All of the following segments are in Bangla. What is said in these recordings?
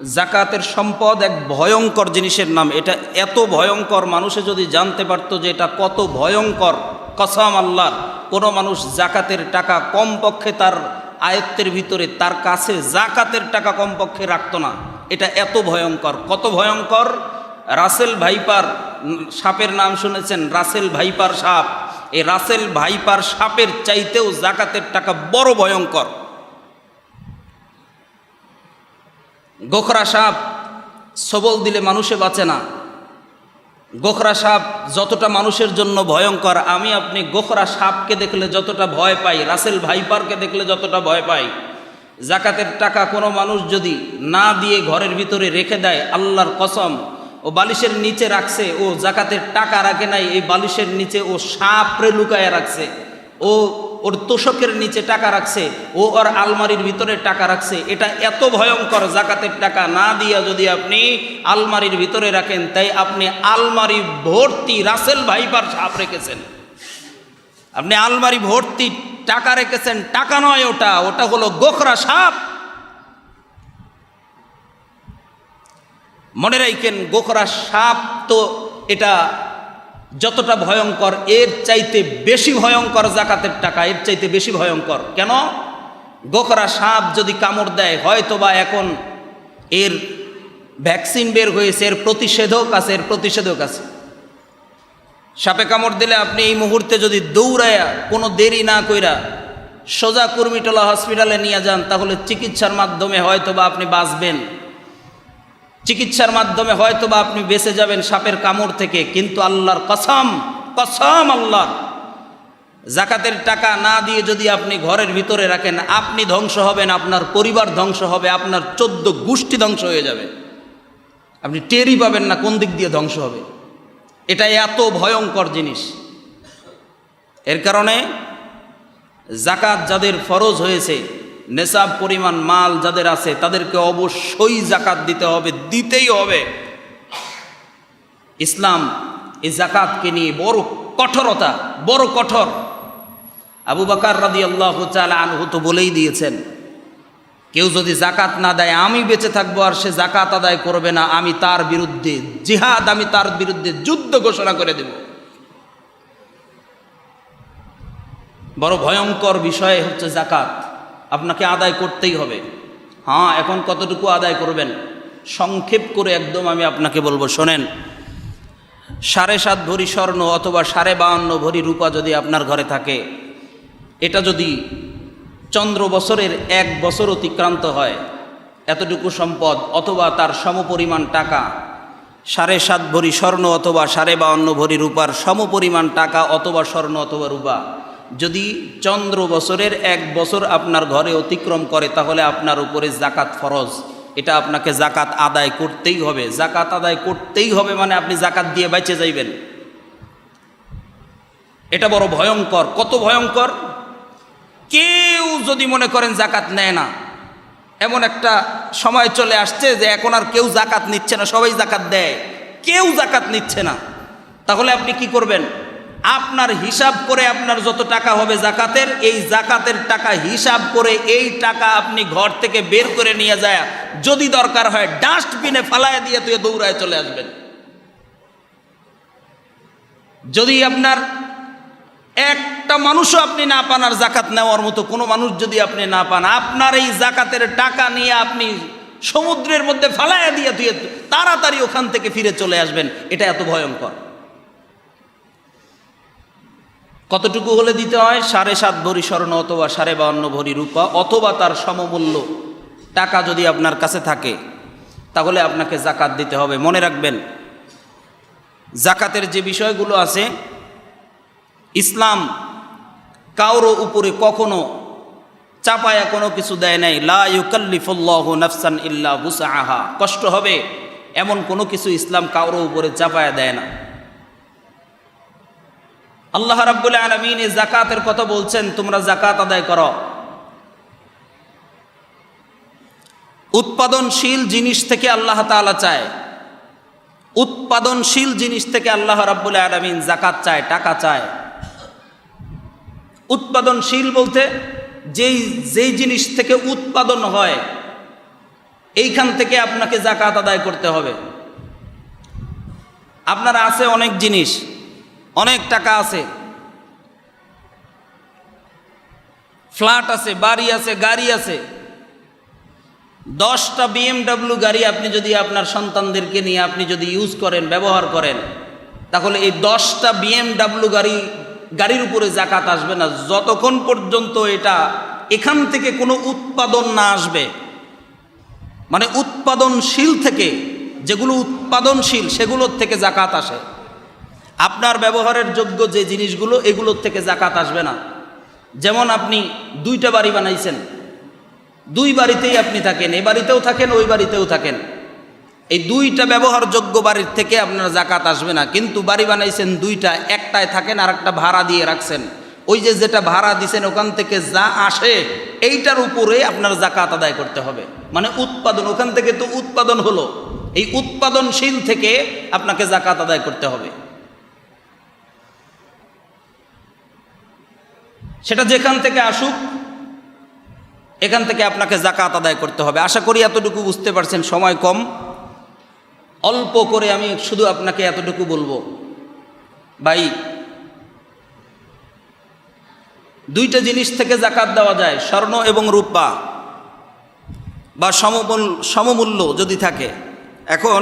জাকাতের সম্পদ এক ভয়ঙ্কর জিনিসের নাম। এটা এত ভয়ঙ্কর, মানুষে যদি জানতে পারতো যে এটা কত ভয়ঙ্কর, কসাম আল্লাহ কোনো মানুষ জাকাতের টাকা কমপক্ষে তার আয়ত্তের ভিতরে, তার কাছে জাকাতের টাকা কমপক্ষে রাখতো না। এটা এত ভয়ঙ্কর, কত ভয়ঙ্কর। রাসেল ভাইপার সাপের নাম শুনেছেন? রাসেল ভাইপার সাপ। এই রাসেল ভাইপার সাপের চাইতেও জাকাতের টাকা বড় ভয়ঙ্কর। গোখরা সাপ সবল দিলে মানুষে বাঁচে না। গোখরা সাপ যতটা মানুষের জন্য ভয়ঙ্কর, আমি আপনি গোখরা সাপকে দেখলে যতটা ভয় পাই, রাসেল ভাইপারকে দেখলে যতটা ভয় পাই, জাকাতের টাকা কোনো মানুষ যদি না দিয়ে ঘরের ভিতরে রেখে দেয়, আল্লাহর কসম, ও বালিশের নিচে রাখছে, ও জাকাতের টাকা রাখে নাই, এই বালিশের নিচে ও সাপরে লুকায় রাখছে। ও ওর তোষকের নিচে টাকা রাখছে, ও ওর আলমারির ভিতরে টাকা রাখছে, এটা এত ভয়ঙ্কর জাকাতের টাকা না দিয়া যদি আপনি আলমারির ভিতরে রাখেন, তাই আপনি আলমারি ভর্তি রাসেল ভাইপার সাপ রেখেছেন। আপনি আলমারি ভর্তি টাকা রেখেছেন, টাকা নয় ওটা ওটা হলো গোখরা সাপ। মনে রাখেন গোখরা সাপ তো এটা যতটা ভয়ঙ্কর, এর চাইতে বেশি ভয়ঙ্কর জাকাতের টাকা, এর চাইতে বেশি ভয়ঙ্কর। কেন? গোখরা সাপ যদি কামড় দেয় হয়তো বা এখন এর ভ্যাকসিন বের হয়েছে, এর প্রতিষেধক আছে, এর প্রতিষেধক আছে। সাপে কামড় দিলে আপনি এই মুহূর্তে যদি দৌড়ায়া কোনো দেরি না কইরা সোজা কুর্মিটোলা হসপিটালে নিয়ে যান, তাহলে চিকিৎসার মাধ্যমে হয়তো বা আপনি বাঁচবেন। চিকিৎসার মাধ্যমে হয়তো বা আপনি বেঁচে যাবেন সাপের কামড় থেকে, কিন্তু আল্লাহর কসম কসম আল্লাহর। জাকাতের টাকা না দিয়ে যদি আপনি ঘরের ভিতরে রাখেন, আপনি ধ্বংস হবেন, আপনার পরিবার ধ্বংস হবে, আপনার চোদ্দ গোষ্ঠী ধ্বংস হয়ে যাবে। আপনি টেরই পাবেন না কোন দিক দিয়ে ধ্বংস হবে। এটা এত ভয়ঙ্কর জিনিস। এর কারণে জাকাত যাদের ফরজ হয়েছে নেশাব পরিমাণ মাল যাদের আছে, তাদেরকে অবশ্যই জাকাত দিতে হবে, দিতেই হবে। ইসলাম এই জাকাতকে নিয়ে বড় কঠোরতা, বড় কঠোর। আবু বাকার রাদি আল্লাহ আনহু তো বলেই দিয়েছেন, কেউ যদি জাকাত না দেয়, আমি বেঁচে থাকব আর সে জাকাত আদায় করবে না, আমি তার বিরুদ্ধে জিহাদ, আমি তার বিরুদ্ধে যুদ্ধ ঘোষণা করে দেব। বড় ভয়ঙ্কর বিষয় হচ্ছে জাকাত। আপনাকে আদায় করতেই হবে। হ্যাঁ এখন কতটুকু আদায় করবেন? সংক্ষেপ করে একদম আমি আপনাকে বলব, শোনেন। সাড়ে সাত ভরি স্বর্ণ অথবা সাড়ে বাহান্ন ভরি রূপা যদি আপনার ঘরে থাকে, এটা যদি চন্দ্র বছরের এক বছর অতিক্রান্ত হয়, এতটুকু সম্পদ অথবা তার সমপরিমাণ টাকা, সাড়ে সাত ভরি স্বর্ণ অথবা সাড়ে বাহান্ন ভরি রূপার সমপরিমাণ টাকা অথবা স্বর্ণ অথবা রূপা যদি চন্দ্র বছরের এক বছর আপনার ঘরে অতিক্রম করে, তাহলে আপনার উপরে জাকাত ফরজ। এটা আপনাকে জাকাত আদায় করতেই হবে। জাকাত আদায় করতেই হবে মানে আপনি জাকাত দিয়ে বেঁচে যাইবেন। এটা বড় ভয়ঙ্কর। কত ভয়ঙ্কর? কেউ যদি মনে করেন জাকাত নেয় না, এমন একটা সময় চলে আসছে যে এখন আর কেউ জাকাত নিচ্ছে না, সবাই জাকাত দেয়। কেউ জাকাত নিচ্ছে না। তাহলে আপনি কি করবেন? আপনার হিসাব করে আপনার যত টাকা হবে জাকাতের, এই জাকাতের টাকা হিসাব করে এই টাকা আপনি ঘর থেকে বের করে নিয়ে যায়। যদি দরকার হয়, ডাস্টবিনে ফালায় দিয়ে তুই দৌড়ায় চলে আসবেন। যদি আপনার একটা মানুষও আপনি না পান আর জাকাত নেওয়ার মতো, কোনো মানুষ যদি আপনি না পান, আপনার এই জাকাতের টাকা নিয়ে আপনি সমুদ্রের মধ্যে ফালাইয়া দিয়ে তুই তাড়াতাড়ি ওখান থেকে ফিরে চলে আসবেন। এটা এত ভয়ঙ্কর। কতটুকু হলে দিতে হয়? সাড়ে সাত ভরি স্বর্ণ অথবা সাড়ে বাউন্ন ভরি রূপা অথবা তার সমমূল্য টাকা যদি আপনার কাছে থাকে, তাহলে আপনাকে জাকাত দিতে হবে। মনে রাখবেন, জাকাতের যে বিষয়গুলো আছে, ইসলাম কারও উপরে কখনো চাপায়া কোনো কিছু দেয় নাই। লা ইউকাল্লিফুল্লাহ নাফসান ইল্লা বুসাহা কষ্ট হবে, এমন কোনো কিছু ইসলাম কারও উপরে চাপায়া দেয় না। আল্লাহ রাব্বুল আলমিন এই জাকাতের কথা বলছেন, তোমরা জাকাত আদায় করো। উৎপাদনশীল জিনিস থেকে আল্লাহ তাআলা চায়। উৎপাদনশীল জিনিস থেকে আল্লাহ রাব্বুল আলমিন জাকাত চায়, টাকা চায়। উৎপাদনশীল বলতে যেই যেই জিনিস থেকে উৎপাদন হয়, এইখান থেকে আপনাকে জাকাত আদায় করতে হবে। আপনার আছে অনেক জিনিস। অনেক টাকা আছে। ফ্ল্যাট আছে, বাড়ি আছে, গাড়ি আছে। দশটা বিএমডাব্লিউ গাড়ি আপনি যদি আপনার সন্তানদেরকে নিয়ে আপনি যদি ইউজ করেন, ব্যবহার করেন, তাহলে এই দশটা বিএমডাব্লিউ গাড়ি, গাড়ির উপরে জাকাত আসবে না। যতক্ষণ পর্যন্ত এটা এখান থেকে কোনো উৎপাদন না আসবে মানে উৎপাদনশীল থেকে, যেগুলো উৎপাদনশীল, সেগুলোর থেকে জাকাত আসে। আপনার ব্যবহারের যোগ্য যে জিনিসগুলো, এগুলোর থেকে জাকাত আসবে না। যেমন আপনি দুইটা বাড়ি বানাইছেন, দুই বাড়িতেই আপনি থাকেন এই বাড়িতেও থাকেন, ওই বাড়িতেও থাকেন। এই দুইটা ব্যবহারযোগ্য বাড়ির থেকে আপনার জাকাত আসবে না। কিন্তু বাড়ি বানাইছেন দুইটা, একটায় থাকেন আর একটা ভাড়া দিয়ে রাখছেন। ওই যে যেটা ভাড়া দিছেন, ওখান থেকে যা আসে, এইটার উপরে আপনার জাকাত আদায় করতে হবে। মানে উৎপাদন, ওখান থেকে তো উৎপাদন হলো। এই উৎপাদনশীল থেকে আপনাকে জাকাত আদায় করতে হবে। সেটা যেখান থেকে আসুক, এখান থেকে আপনাকে জাকাত আদায় করতে হবে। আশা করি এতটুকু বুঝতে পারছেন, সময় কম। অল্প করে আমি শুধু আপনাকে এতটুকু বলব। ভাই, দুইটা জিনিস থেকে জাকাত দেওয়া যায়, স্বর্ণ এবং রূপা বা সমমূল, সমমূল্য যদি থাকে। এখন,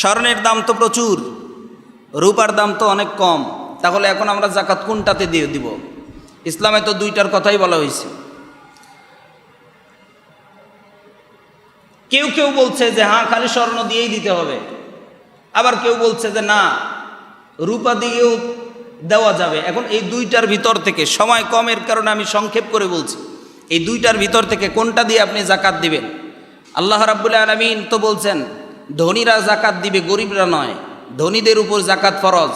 স্বর্ণের দাম তো প্রচুর, রূপার দাম তো অনেক কম। তাহলে এখন আমরা জাকাত কোনটাতে দিয়ে দিব? ইসলামে তো দুইটার কথাই বলা হয়েছে। কেউ কেউ বলছে যে হ্যাঁ খালি স্বর্ণ দিয়েই দিতে হবে। আবার কেউ বলছে যে, না, রূপা দিয়েও দেওয়া যাবে। এখন এই দুইটার ভিতর থেকে, সময় কমের কারণে আমি সংক্ষেপ করে বলছি, এই দুইটার ভিতর থেকে কোনটা দিয়ে আপনি জাকাত দিবেন? আল্লাহ রাব্বুল আলমিন তো বলছেন, ধনীরা জাকাত দিবে, গরিবরা নয়। ধনীদের উপর জাকাত ফরজ।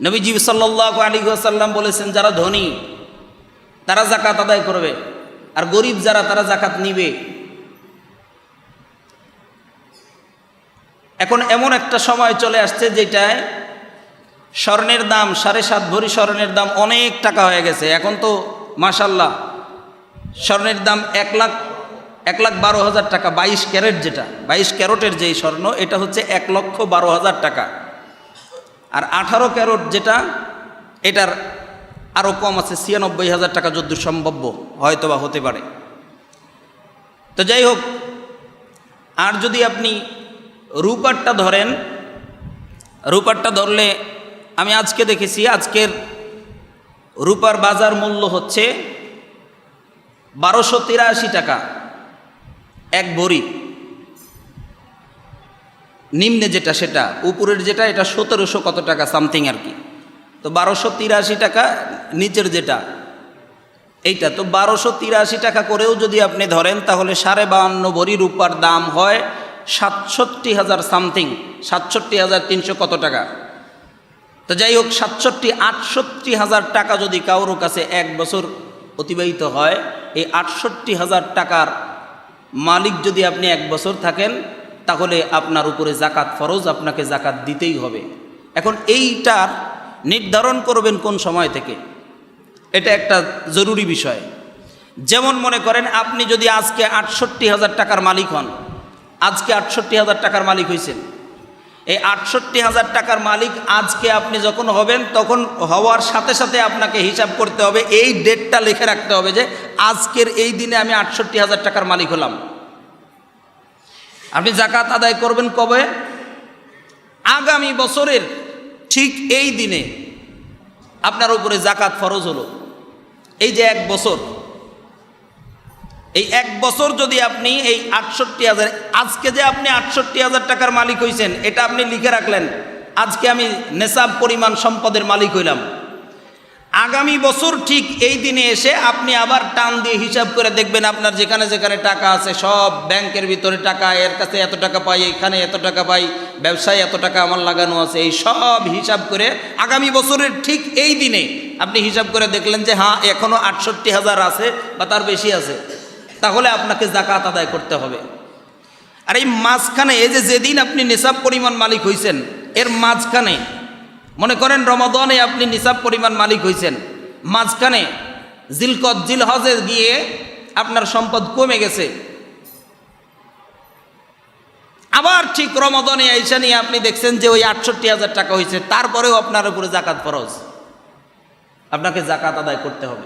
নবীজি সাল্লাহ আলী আসাল্লাম বলেছেন, যারা ধনী, তারা জাকাত আদায় করবে। আর গরিব যারা, তারা জাকাত নিবে। এখন এমন একটা সময় চলে আসছে যেটায় স্বর্ণের দাম, সাড়ে সাত ভরি স্বর্ণের দাম অনেক টাকা হয়ে গেছে। এখন তো মাসাল্লাহ স্বর্ণের দাম এক লাখ এক লাখ বারো হাজার টাকা, বাইশ ক্যারেট যেটা, বাইশ ক্যারটের যেই স্বর্ণ, এটা হচ্ছে এক লক্ষ বারো হাজার টাকা। আর আঠারো ক্যারোট যেটা, এটার আরও কম আছে, ছিয়ানব্বই হাজার টাকা যদ্দূর সম্ভাব্য হয়তো বা হতে পারে। তো যাই হোক, আর যদি আপনি রূপারটা ধরেন রূপারটা ধরলে আমি আজকে দেখেছি, আজকের রূপার বাজার মূল্য হচ্ছে বারোশো তিরাশি টাকা, এক ভরি। নিম্নে যেটা সেটা, উপরের যেটা, এটা সতেরোশো কত টাকা সামথিং আর কি। তো বারোশো তিরাশি টাকা, নিচের যেটা, এইটা। তো বারোশো তিরাশি টাকা করেও যদি আপনি ধরেন, তাহলে সাড়ে বাহান্ন ভরি রূপার দাম হয় সাতষট্টি হাজার সামথিং সাতষট্টি হাজার তিনশো কত টাকা। তো যাই হোক, সাতষট্টি, আটষট্টি হাজার টাকা যদি কারোর কাছে এক বছর অতিবাহিত হয়, এই আটষট্টি হাজার টাকার মালিক যদি আপনি এক বছর থাকেন তাহলে আপনার উপরে জাকাত ফরজ, আপনাকে জাকাত দিতেই হবে। এখন এইটার নির্ধারণ করবেন কোন সময় থেকে? এটা একটা জরুরি বিষয়। যেমন মনে করেন, আপনি যদি আজকে আটষট্টি হাজার টাকার মালিক হন, আজকে আটষট্টি হাজার টাকার মালিক হয়েছেন এই আটষট্টি হাজার টাকার মালিক আজকে আপনি যখন হবেন, তখন হওয়ার সাথে সাথে আপনাকে হিসাব করতে হবে, এই ডেটটা লিখে রাখতে হবে যে, আজকের এই দিনে আমি আটষট্টি হাজার টাকার মালিক হলাম। আপনি জাকাত আদায় করবেন কবে? আগামী বছরের ঠিক এই দিনে আপনার উপরে জাকাত ফরজ হলো। এই যে এক বছর, এই এক বছর যদি আপনি এই আটষট্টি হাজার, আজকে যে আপনি আটষট্টি হাজার টাকার মালিক হয়েছেন এটা আপনি লিখে রাখলেন, আজকে আমি নেশাব পরিমাণ সম্পদের মালিক হইলাম। আগামী বছর ঠিক এই দিনে এসে আপনি আবার টান দিয়ে হিসাব করে দেখবেন আপনার যেখানে যেখানে টাকা আছে, সব ব্যাংকের ভিতরে টাকা, এর কাছে এত টাকা পাই, এখানে এত টাকা পাই, ব্যবসায় এত টাকা আমার লাগানো আছে, এই সব হিসাব করে আগামী বছরের ঠিক এই দিনে আপনি হিসাব করে দেখলেন যে হ্যাঁ এখনও আটষট্টি হাজার আছে বা তার বেশি আছে। তাহলে আপনাকে জাকাত আদায় করতে হবে। আর এই মাঝখানে, এই যে যেদিন আপনি নিসাব পরিমাণ মালিক হয়েছেন এর মাঝখানে মনে করেন রমাদনে আপনি নিসাব পরিমাণ মালিক হয়েছেন মাঝখানে জিলকত, জিলহজে গিয়ে আপনার সম্পদ কমে গেছে। আবার ঠিক রমদনে আইসা নিয়ে আপনি দেখছেন যে ওই আটষট্টি হাজার টাকা হয়েছে তারপরেও আপনার উপরে জাকাত ফরজ। আপনাকে জাকাত আদায় করতে হবে।